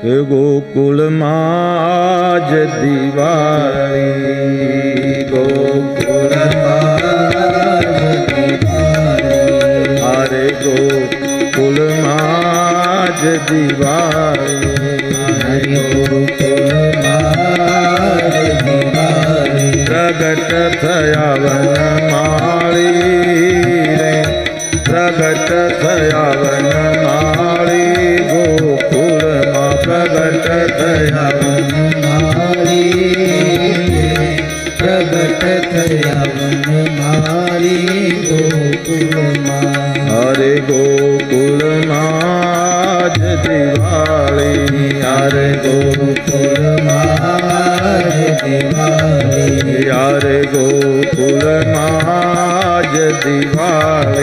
કે ગોકુળમાં જ દિવાળી ગોકુળમાં અરે ગોકુળમાં જ દિવાળી दिवाली यार गोकुल माज दिवाली। यार गोकुल माज दिवाली।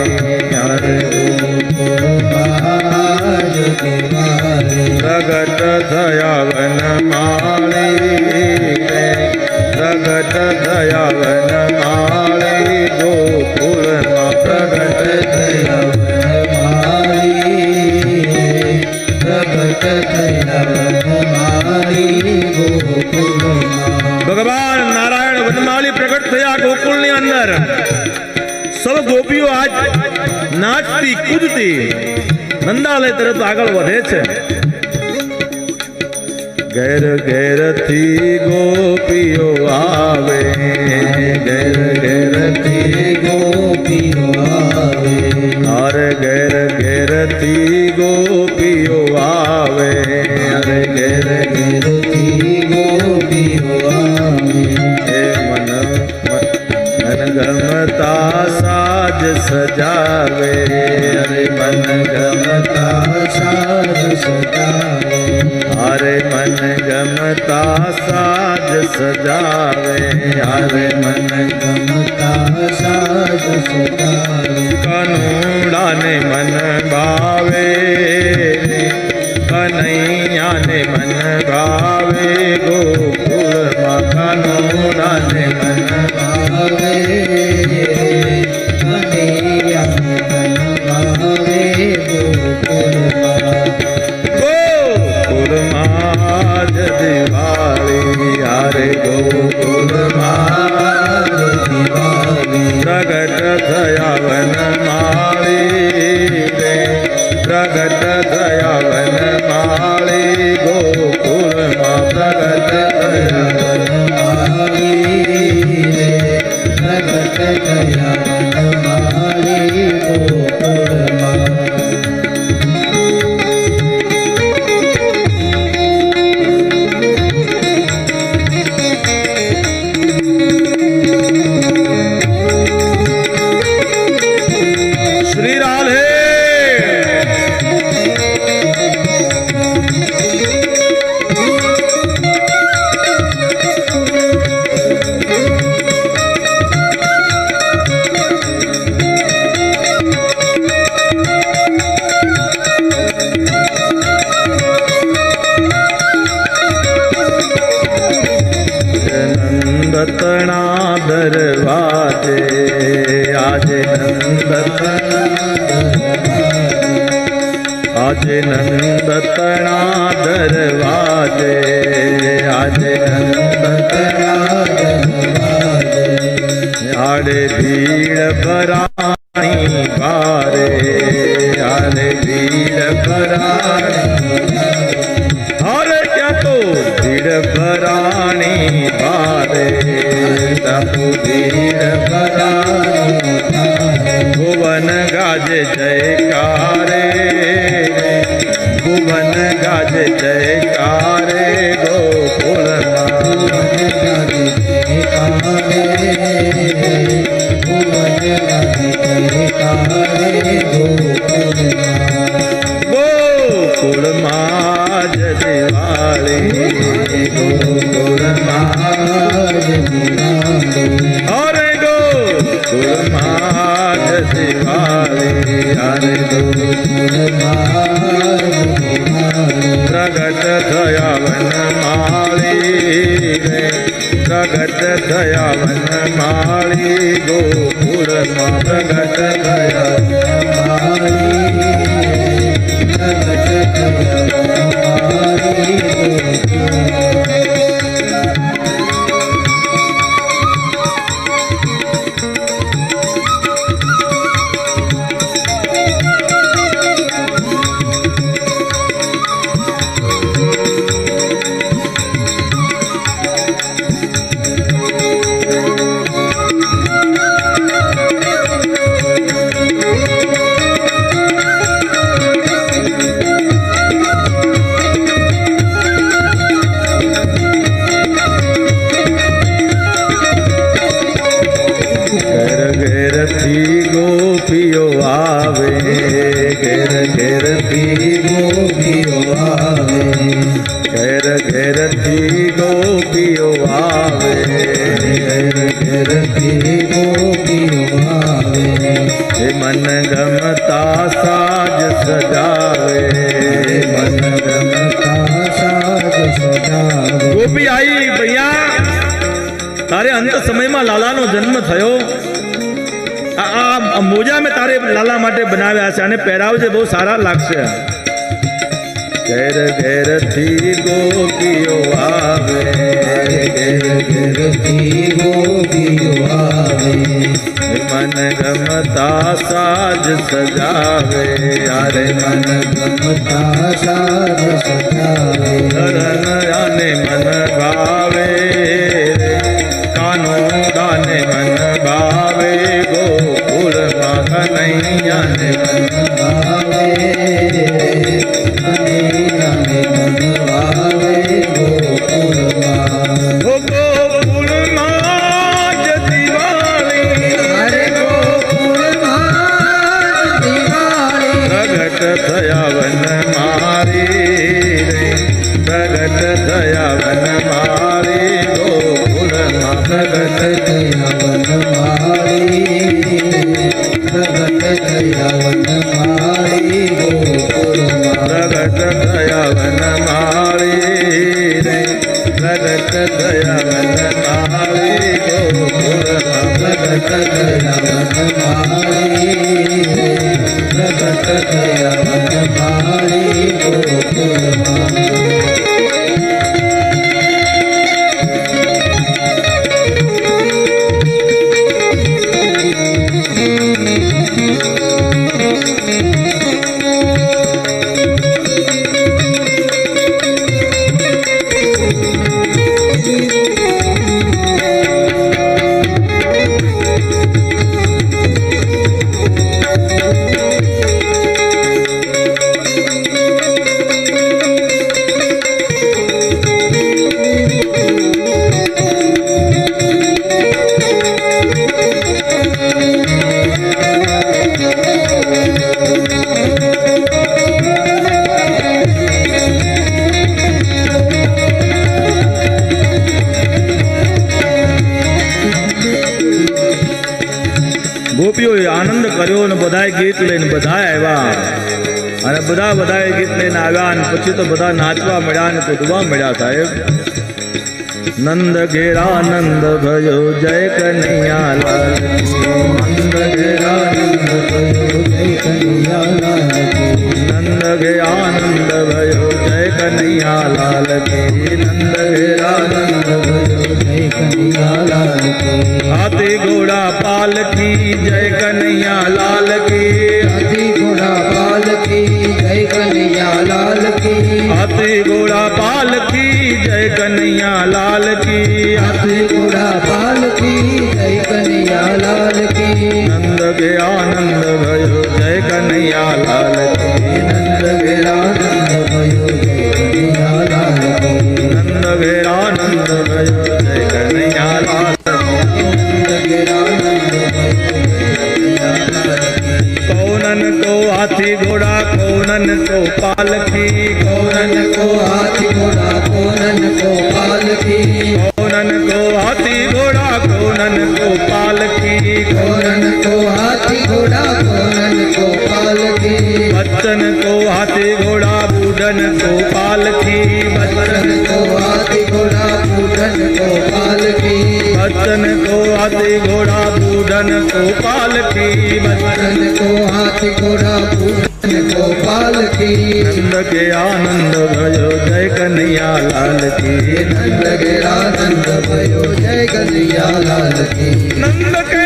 કૂદતી નંદાલય તરફ આગળ વધે છે. ઘેર ઘેરથી ગોપીઓ આવે. ઘેર ઘેરથી ગોપીઓ આવે. અરે ઘેર ઘેરથી ગોપીઓ આવે. અરે ઘેર ઘેરથી ગોપીઓ આવે. હે મન મન ગમતા સાજ સજાવે. અરે મન ગમતા સાજ સજાવે હરે મન ગમતા સાજ સજાવે કનુડાને મન ભાવે થયા દરવાજે આજે નંદતણા Thank you. भगत दयावन माली गोपुर भगत दयावन माली। ઘેર ઘેરથી ગોપીઓ આવે ઘેરથી ગોપીઓ આવે. એ મન ગમતા સાજ સજાવે. મન ગમતા સાજ સજાવે ગોપી આઈ ભૈયા, તારે અંત સમયમાં લાલાનો જન્મ થયો. આ મોજા મેં તારે લાલા માટે બનાવ્યા છે અને પહેરાવજે બહુ સારા લાગશે. घेर घेर थी गोगियो आवे। घेर घेर थी गोगियो आवे। मन गमता साज सजावे। यारे मन गमता साज सजावे। शरण आने मन da પછી તો બધા નાચવા મળ્યા અને કૂદવા મળ્યા સાહેબ. નંદ ઘેરા નંદ ભયો જય કનૈયા લાલ નંદ ઘેરાનંદ पालकी गौरन को हाथी घोड़ा गौरन को। पालकी गौरन को हाथी घोड़ा गौरन को। पालकी गौरन को हाथी घोड़ा गौरन को। पालकी बच्चन को हाथी घोड़ा बूढ़न को। पालकी बच्चन को हाथी घोड़ा बूढ़न को। पालकी बच्चन को हाथी घोड़ा बूढ़न को। पालकी बच्चन को हाथी घोड़ा बूढ़ કો પૂજન કો નંદ કે આનંદ ભયો જય કનૈયા લાલ કી નંદ ઘેરાનંદ ભયો જય કનૈયા લાલ કી નંદ કે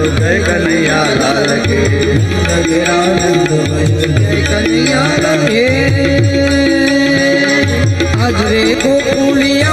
जय कन्हैया लाल के। जय राम जय कन्हैया लाल के आज रे गोकुलिया